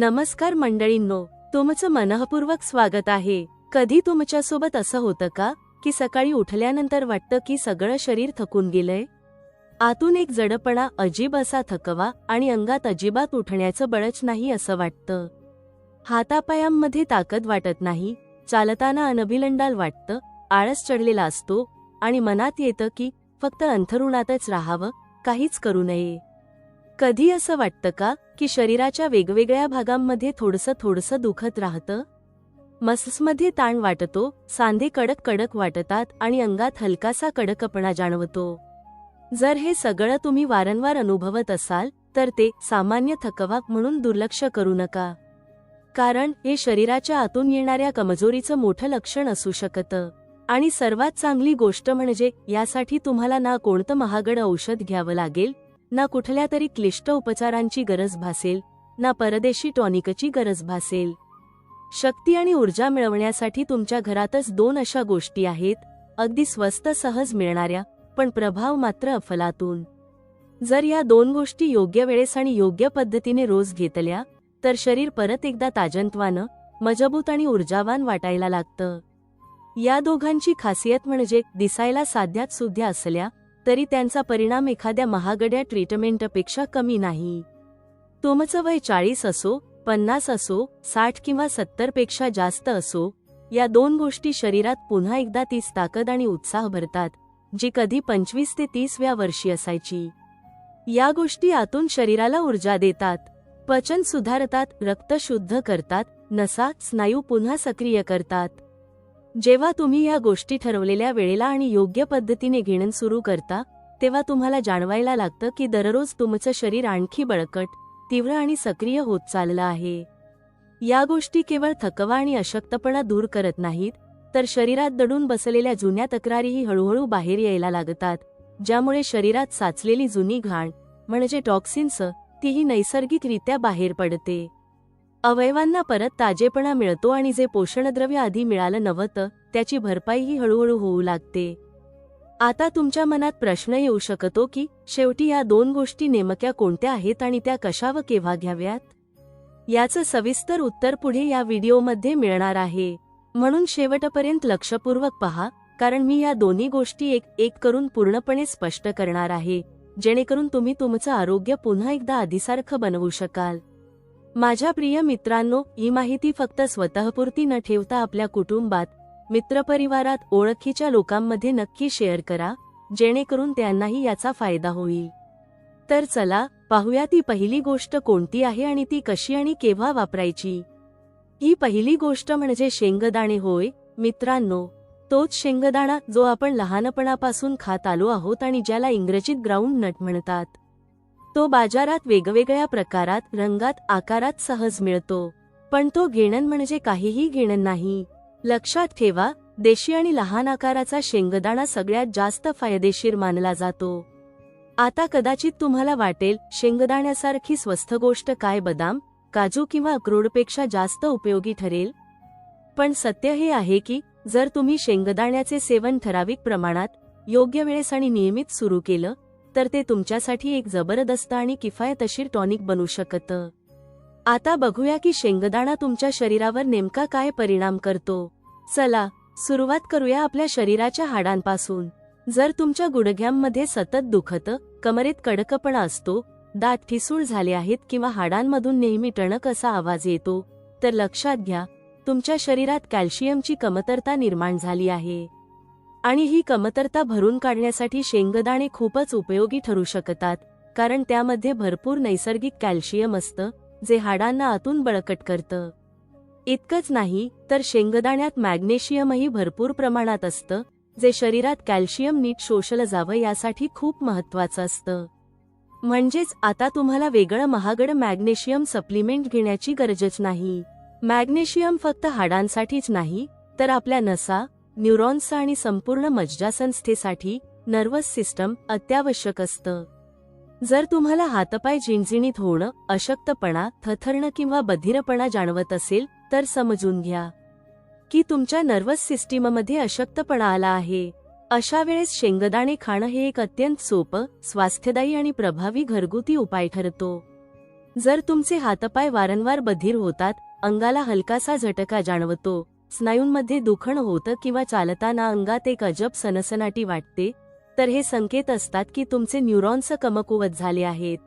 नमस्कार मंडळींनो तुमचं मनःपूर्वक स्वागत आहे. कधी तुमच्यासोबत असं होतं का की सकाळी उठल्यानंतर वाटतं की सगळं शरीर थकून गेलंय? आतून एक जडपणा अजीब असा थकवा आणि अंगात अजिबात उठण्याचं बळच नाही असं वाटतं. हातापायांमध्ये ताकद वाटत नाही चालताना अनभिलंडाल वाटतं आळस चढलेला असतो आणि मनात येतं की फक्त अंथरुणातच राहावं काहीच करू नये. कधी असं वाटतं का की शरीराच्या वेगवेगळ्या भागांमध्ये थोडंसं थोडंसं दुखत राहतं? मसल्समध्ये ताण वाटतो सांधे कडक कडक वाटतात आणि अंगात हलकासा कडकपणा जाणवतो. जर हे सगळं तुम्ही वारंवार अनुभवत असाल तर ते सामान्य थकवा म्हणून दुर्लक्ष करू नका. कारण हे शरीराच्या आतून येणाऱ्या कमजोरीचं मोठं लक्षण असू शकतं. आणि सर्वात चांगली गोष्ट म्हणजे यासाठी तुम्हाला ना कोणतं महागड औषध घ्यावं लागेल ना कुठल्या तरी क्लिष्ट उपचारांची गरज भासेल ना परदेशी टॉनिकची गरज भासेल. शक्ती आणि ऊर्जा मिळवण्यासाठी तुमच्या घरातच दोन अशा गोष्टी आहेत अगदी स्वस्त सहज मिळणाऱ्या पण प्रभाव मात्र अफलातून. जर या दोन गोष्टी योग्य वेळेस आणि योग्य पद्धतीने रोज घेतल्या तर शरीर परत एकदा ताजंतवानं मजबूत आणि ऊर्जावान वाटायला लागतं. या दोघांची खासियत म्हणजे दिसायला साध्यात सुध्या असल्या तरी त्यांचा परिणाम एखाद्या महागड्या ट्रीटमेंटपेक्षा कमी नाही. तुमचं वय चाळीस असो पन्नास असो साठ किंवा सत्तरपेक्षा जास्त असो या दोन गोष्टी शरीरात पुन्हा एकदा तीच ताकद आणि उत्साह भरतात जी कधी पंचवीस ते तीसव्या वर्षी असायची. या गोष्टी आतून शरीराला ऊर्जा देतात. पचन सुधारतात रक्त शुद्ध करतात नसा स्नायू पुन्हा सक्रिय करतात. जेव्हा तुम्ही या गोष्टी ठरवलेल्या वेळेला आणि योग्य पद्धतीने घेणं सुरू करता तेव्हा तुम्हाला जाणवायला लागतं की दररोज तुमचं शरीर आणखी बळकट तीव्र आणि सक्रिय होत चाललं आहे. या गोष्टी केवळ थकवा आणि अशक्तपणा दूर करत नाहीत तर शरीरात दडून बसलेल्या जुन्या तक्रारीही हळूहळू बाहेर यायला लागतात ज्यामुळे शरीरात साचलेली जुनी घाण म्हणजे टॉक्सिन्स तीही नैसर्गिकरित्या बाहेर पडते. अवयवांना परत ताजेपणा मिळतो आणि जे पोषणद्रव्य आधी मिळालं नव्हतं त्याची भरपाईही हळूहळू होऊ लागते. आता तुमच्या मनात प्रश्न येऊ शकतो की शेवटी या दोन गोष्टी नेमक्या कोणत्या आहेत आणि त्या कशा व केव्हा घ्याव्यात? याचं सविस्तर उत्तर पुढे या व्हिडिओमध्ये मिळणार आहे. म्हणून शेवटपर्यंत लक्षपूर्वक पहा कारण मी या दोन्ही गोष्टी एक एक करून पूर्णपणे स्पष्ट करणार आहे. जेणेकरून तुम्ही तुमचं आरोग्य पुन्हा एकदा आधीसारखं बनवू शकाल. माझ्या प्रिय मित्रांनो ही माहिती फक्त स्वतःपुरती न ठेवता आपल्या कुटुंबात मित्रपरिवारात ओळखीच्या लोकांमध्ये नक्की शेअर करा जेणेकरून त्यांनाही याचा फायदा होईल. तर चला पाहूया ती पहिली गोष्ट कोणती आहे आणि ती कशी आणि केव्हा वापरायची. ही पहिली गोष्ट म्हणजे शेंगदाणे होय मित्रांनो. तोच शेंगदाणा जो आपण लहानपणापासून खात आलो आहोत आणि ज्याला इंग्रजीत ग्राउंड नट म्हणतात. तो बाजारात वेगवेगळ्या प्रकारात रंगात आकारात सहज मिळतो. पण तो घेणन म्हणजे काहीही घेणं नाही. लक्षात ठेवा देशी आणि लहान आकाराचा शेंगदाणा सगळ्यात जास्त फायदेशीर मानला जातो. आता कदाचित तुम्हाला वाटेल शेंगदाण्यासारखी स्वस्त गोष्ट काय बदाम काजू किंवा अक्रोडपेक्षा जास्त उपयोगी ठरेल? पण सत्य हे आहे की जर तुम्ही शेंगदाण्याचे सेवन ठराविक प्रमाणात योग्य वेळेस आणि नियमित सुरू केलं तर ते तुमच्यासाठी एक जबरदस्त आणि किफायतशीर टॉनिक बनू शकतं. आता बघूया की शेंगदाणा तुमच्या शरीरावर नेमका काय परिणाम करतो. चला सुरुवात करूया आपल्या शरीराच्या हाडांपासून. जर तुमच्या गुडघ्यांमध्ये सतत दुखतं कमरेत कडकपणा असतो दात ठिसूळ झाले आहेत किंवा हाडांमधून नेहमी टणक असा आवाज येतो तर लक्षात घ्या तुमच्या शरीरात कॅल्शियमची कमतरता निर्माण झाली आहे. आणि ही कमतरता भरून काढण्यासाठी शेंगदाणे खूपच उपयोगी ठरू शकतात कारण त्यामध्ये भरपूर नैसर्गिक कॅल्शियम असतं जे हाडांना आतून बळकट करतं. इतकंच नाही तर शेंगदाण्यात मॅग्नेशियमही भरपूर प्रमाणात असतं जे शरीरात कॅल्शियम नीट शोषलं जावं यासाठी खूप महत्वाचं असतं. म्हणजेच आता तुम्हाला वेगळं महागड मॅग्नेशियम सप्लिमेंट घेण्याची गरजच नाही. मॅग्नेशियम फक्त हाडांसाठीच नाही तर आपल्या नसा न्यूरॉन्स आणि संपूर्ण मज्जासंस्थेसाठी नर्वस सिस्टम अत्यावश्यक असतं. जर तुम्हाला हातपाय झिणझिणीत होणं अशक्तपणा थथरणं किंवा बधिरपणा जाणवत असेल तर समजून घ्या. की तुमच्या नर्वस सिस्टीममध्ये अशक्तपणा आला आहे. अशा वेळेस शेंगदाणे खाणं हे एक अत्यंत सोपं स्वास्थ्यदायी आणि प्रभावी घरगुती उपाय ठरतो. जर तुमचे हातपाय वारंवार बधीर होतात अंगाला हलकासा झटका जाणवतो स्नायूंमध्ये दुखण होतं किंवा चालताना अंगात एक अजब सनसनाटी वाटते तर हे संकेत असतात की तुमचे न्यूरॉन्स कमकुवत झाले आहेत.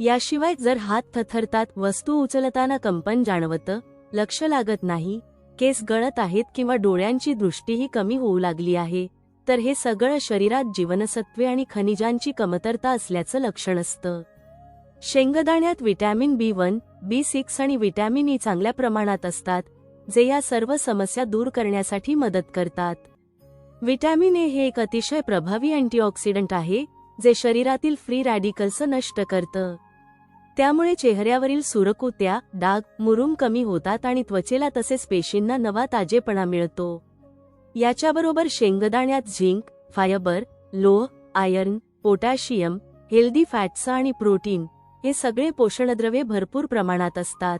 याशिवाय जर हात थथरतात वस्तू उचलताना कंपन जाणवतं लक्ष लागत नाही केस गळत आहेत किंवा डोळ्यांची दृष्टीही कमी होऊ लागली आहे तर हे सगळं शरीरात जीवनसत्वे आणि खनिजांची कमतरता असल्याचं लक्षण असतं. शेंगदाण्यात vitamin B one B six आणि विटॅमिन ई चांगल्या प्रमाणात असतात जे या सर्व समस्या दूर करण्यासाठी मदत करतात. विटॅमिन ए हे एक अतिशय प्रभावी अँटीऑक्सिडंट आहे जे शरीरातील फ्री रॅडिकल्स नष्ट करतं. त्यामुळे चेहऱ्यावरील सुरकुत्या डाग मुरुम कमी होतात आणि त्वचेला तसेच पेशींना नवा ताजेपणा मिळतो. याच्याबरोबर शेंगदाण्यात झिंक फायबर लोह आयर्न पोटॅशियम हेल्दी फॅट्स आणि प्रोटीन हे सगळे पोषणद्रव्ये भरपूर प्रमाणात असतात.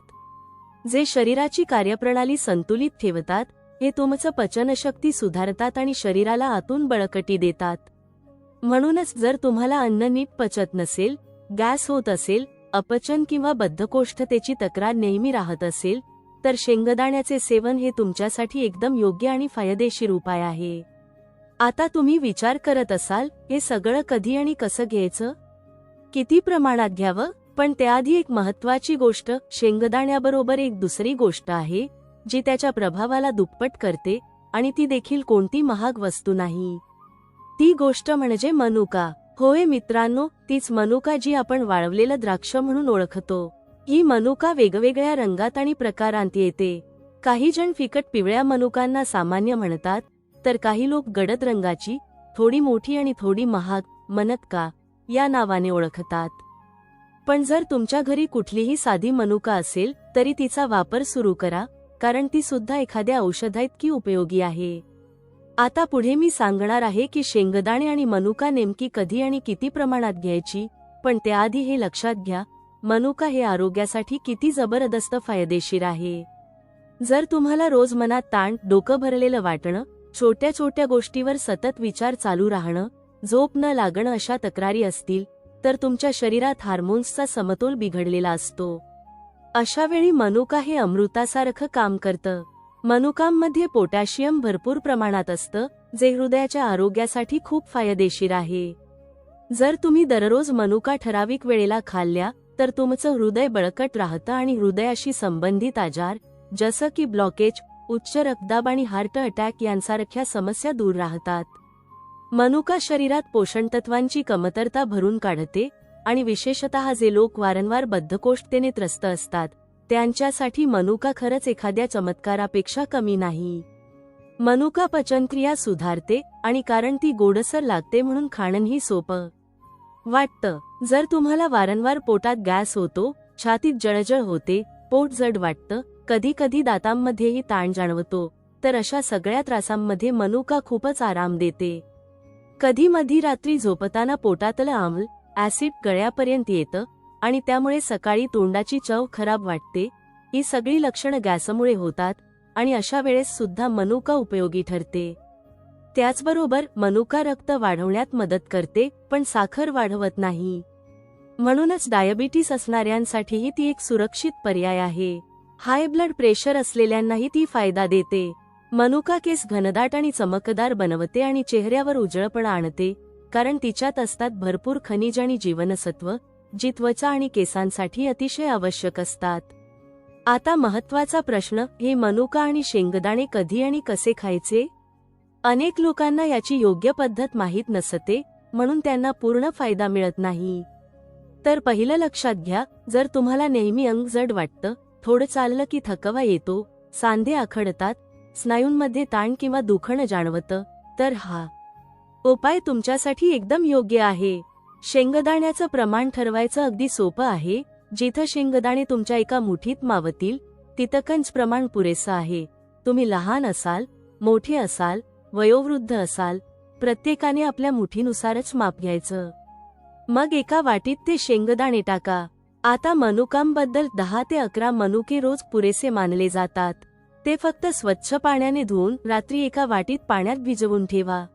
जे शरीराची कार्यप्रणाली संतुलित ठेवतात हे तुमचं पचनशक्ती सुधारतात आणि शरीराला आतून बळकटी देतात. म्हणूनच जर तुम्हाला अन्न नीट पचत नसेल गॅस होत असेल अपचन किंवा बद्धकोष्ठतेची तक्रार नेहमी राहत असेल तर शेंगदाण्याचे सेवन हे तुमच्यासाठी एकदम योग्य आणि फायदेशीर उपाय आहे. आता तुम्ही विचार करत असाल हे सगळं कधी आणि कसं घ्यायचं? किती प्रमाणात घ्यावं? पण त्याआधी एक महत्वाची गोष्ट शेंगदाण्याबरोबर एक दुसरी गोष्ट आहे जी त्याच्या प्रभावाला दुप्पट करते आणि ती देखील कोणती महाग वस्तू नाही. ती गोष्ट म्हणजे मनुका. होय मित्रांनो तीच मनुका जी आपण वाळवलेलं द्राक्ष म्हणून ओळखतो. ही मनुका वेगवेगळ्या रंगात आणि प्रकारांत येते. काही जण फिकट पिवळ्या मनुकांना सामान्य म्हणतात तर काही लोक गडद रंगाची थोडी मोठी आणि थोडी महाग मनक्का या नावाने ओळखतात. पण जर तुमच्या घरी कुठलीही साधी मनुका असेल तरी तिचा वापर सुरू करा कारण ती सुद्धा एखाद्या औषधाइतकी उपयोगी आहे. आता पुढे मी सांगणार आहे की शेंगदाणे आणि मनुका नेमकी कधी आणि किती प्रमाणात घ्यायची पण त्याआधी हे लक्षात घ्या मनुका हे आरोग्यासाठी किती जबरदस्त फायदेशीर आहे. जर तुम्हाला रोज मनात ताण डोकं भरलेलं वाटणं छोट्या छोट्या गोष्टीवर सतत विचार चालू राहणं झोप न लागणं अशा तक्रारी असतील तर तुमच्या शरीरात हार्मोन्सचा समतोल बिघडलेला असतो. अशा वेळी मनुका हे अमृतासारखं काम करतं. मनुकांमध्ये पोटॅशियम भरपूर प्रमाणात असतं जे हृदयाच्या आरोग्यासाठी खूप फायदेशीर आहे. जर तुम्ही दररोज मनुका ठराविक वेळेला खाल्ल्या तर तुमचं हृदय बळकट राहतं आणि हृदयाशी संबंधित आजार जसं की ब्लॉकेज उच्च रक्तदाब आणि हार्ट अटॅक यांसारख्या समस्या दूर राहतात. मनुका शरीरात पोषणतत्वांची कमतरता भरून काढते आणि विशेषतः जे लोक वारंवार बद्धकोष्ठतेने त्रस्त असतात त्यांच्यासाठी मनुका खरंच एखाद्या चमत्कारापेक्षा कमी नाही. मनुका पचनक्रिया सुधारते आणि कारण ती गोडसर लागते म्हणून खाणंही सोपं. वाटतं जर तुम्हाला वारंवार पोटात गॅस होतो छातीत जळजळ होते पोट जड वाटतं कधी कधी दातांमध्येही ताण जाणवतो तर अशा सगळ्या त्रासांमध्ये मनुका खूपच आराम देते. कधी मधी रात्री झोपताना पोटातलं आम्ल ऍसिड गळ्यापर्यंत येतं आणि त्यामुळे सकाळी तोंडाची चव खराब वाटते. ही सगळी लक्षणं गॅसमुळे होतात आणि अशा वेळेस सुद्धा मनुका उपयोगी ठरते. त्याचबरोबर मनुका रक्त वाढवण्यात मदत करते पण साखर वाढवत नाही. म्हणूनच डायबिटीस असणाऱ्यांसाठीही ती एक सुरक्षित पर्याय आहे. हाय ब्लड प्रेशर असलेल्यांनाही ती फायदा देते. मनुका केस घनदाट आणि चमकदार बनवते आणि चेहऱ्यावर उजळपणा आणते कारण तिच्यात असतात भरपूर खनिज आणि जीवनसत्व जी त्वचा आणि केसांसाठी अतिशय आवश्यक असतात. आता महत्त्वाचा प्रश्न हे मनुका आणि शेंगदाणे कधी आणि कसे खायचे? अनेक लोकांना याची योग्य पद्धत माहीत नसते म्हणून त्यांना पूर्ण फायदा मिळत नाही. तर पहिलं लक्षात घ्या जर तुम्हाला नेहमी अंग जड वाटतं थोडं चाललं की थकवा येतो सांधे आखडतात स्नायूंमध्ये ताण किंवा दुखणं जाणवतं तर हा. उपाय तुमच्यासाठी एकदम योग्य आहे. शेंगदाण्याचं प्रमाण ठरवायचं अगदी सोपं आहे. जिथं शेंगदाणे तुमच्या एका मुठीत मावतील तितकंच प्रमाण पुरेसं आहे. तुम्ही लहान असाल मोठे असाल वयोवृद्ध असाल प्रत्येकाने आपल्या मुठीनुसारच माप घ्यायचं. मग एका वाटीत ते शेंगदाणे टाका. आता मनुकांबद्दल दहा ते अकरा मनुके रोज पुरेसे मानले जातात. ते फक्त स्वच्छ पाण्याने धुवून रात्री एका वाटीत पाण्यात भिजवून ठेवा.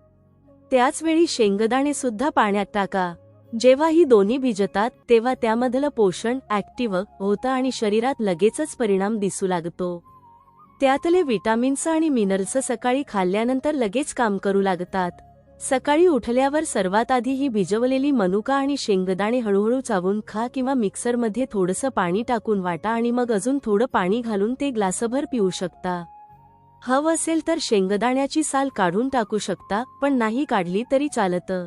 त्याच वेळी शेंगदाणे सुद्धा पाण्यात टाका. जेव्हा ही दोन्ही भिजतात तेव्हा त्यामधलं पोषण ऍक्टिव्ह होतं आणि शरीरात लगेचच परिणाम दिसू लागतो. त्यातले विटामिन्स आणि मिनरल्स सकाळी खाल्ल्यानंतर लगेच काम करू लागतात. सकाळी उठल्यावर सर्वात आधी ही भिजवलेली मनुका आणि शेंगदाणे हळूहळू चावून खा किंवा मिक्सरमध्ये थोडंसं पाणी टाकून वाटा आणि मग अजून थोडं पाणी घालून ते ग्लासभर पिऊ शकता. हवं असेल तर शेंगदाण्याची साल काढून टाकू शकता पण नाही काढली तरी चालतं.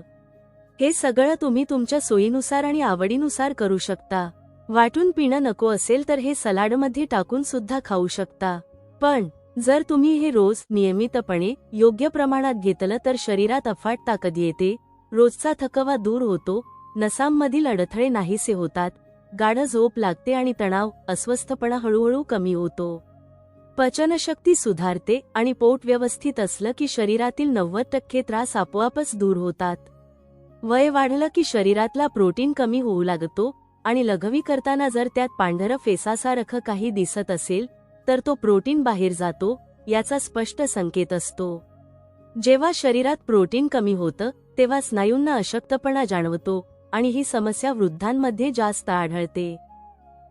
हे सगळं तुम्ही तुमच्या सोयीनुसार आणि आवडीनुसार करू शकता. वाटून पिणं नको असेल तर हे सलाडमध्ये टाकून सुद्धा खाऊ शकता. पण जर तुम्ही हे रोज नियमितपणे योग्य प्रमाणात घेतलं तर शरीरात अफाट ताकद येते रोजचा थकवा दूर होतो नसांमधील अडथळे नाहीसे होतात गाढ झोप लागते आणि तणाव अस्वस्थपणा हळूहळू कमी होतो. पचनशक्ती सुधारते आणि पोट व्यवस्थित असलं की शरीरातील नव्वद टक्के त्रास आपोआपच दूर होतात. वय वाढलं की शरीरातला प्रोटीन कमी होऊ लागतो आणि लघवी करताना जर त्यात पांढरं फेसासारखं काही दिसत असेल तर तो प्रोटीन बाहेर जातो याचा स्पष्ट संकेत असतो. जेव्हा शरीरात प्रोटीन कमी होतं तेव्हा स्नायूंना अशक्तपणा जाणवतो आणि ही समस्या वृद्धांमध्ये जास्त आढळते.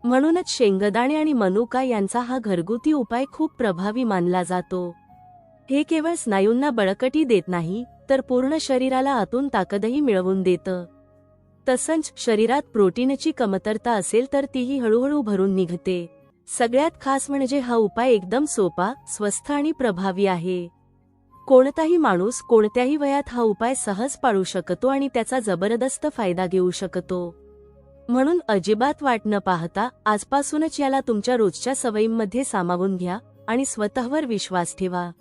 म्हणूनच शेंगदाणे आणि मनुका यांचा हा घरगुती उपाय खूप प्रभावी मानला जातो. हे केवळ स्नायूंना बळकटी देत नाही तर पूर्ण शरीराला आतून ताकदही मिळवून देतं. तसंच शरीरात प्रोटीनची कमतरता असेल तर तीही हळूहळू भरून निघते. सगळ्यात खास म्हणजे हा उपाय एकदम सोपा स्वस्त आणि प्रभावी आहे. कोणताही माणूस कोणत्याही वयात हा उपाय सहज पाळू शकतो आणि त्याचा जबरदस्त फायदा घेऊ शकतो. म्हणून अजिबात वाट न पाहता आजपासूनच याला तुमच्या रोजच्या सवयींमध्ये सामावून घ्या आणि स्वतःवर विश्वास ठेवा.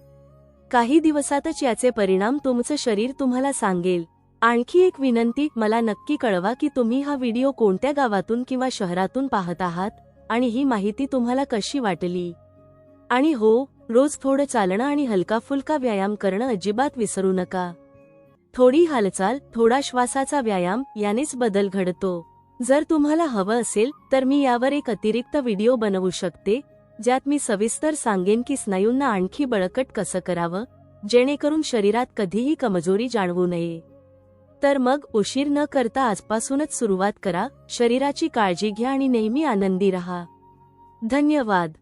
काही दिवसातच याचे परिणाम तुमचं शरीर तुम्हाला सांगेल. आणखी एक विनंती मला नक्की कळवा की तुम्ही हा व्हिडिओ कोणत्या गावातून किंवा शहरातून पाहत आहात? आणि ही माहिती तुम्हाला कशी वाटली? आणि हो रोज थोडं चालणं आणि हलका फुलका व्यायाम करणं अजिबात विसरू नका. थोडी हालचाल थोडा श्वासाचा व्यायाम यानेच बदल घडतो. जर तुम्हाला हवं असेल तर मी यावर एक अतिरिक्त व्हिडिओ बनवू शकते ज्यात मी सविस्तर सांगेन की स्नायूंना आणखी बळकट कसं करावं जेणेकरून शरीरात कधीही कमजोरी जाणवू नये. तर मग उशीर न करता आजपासूनच सुरुवात करा शरीराची काळजी घ्या आणि नेहमी आनंदी रहा. धन्यवाद.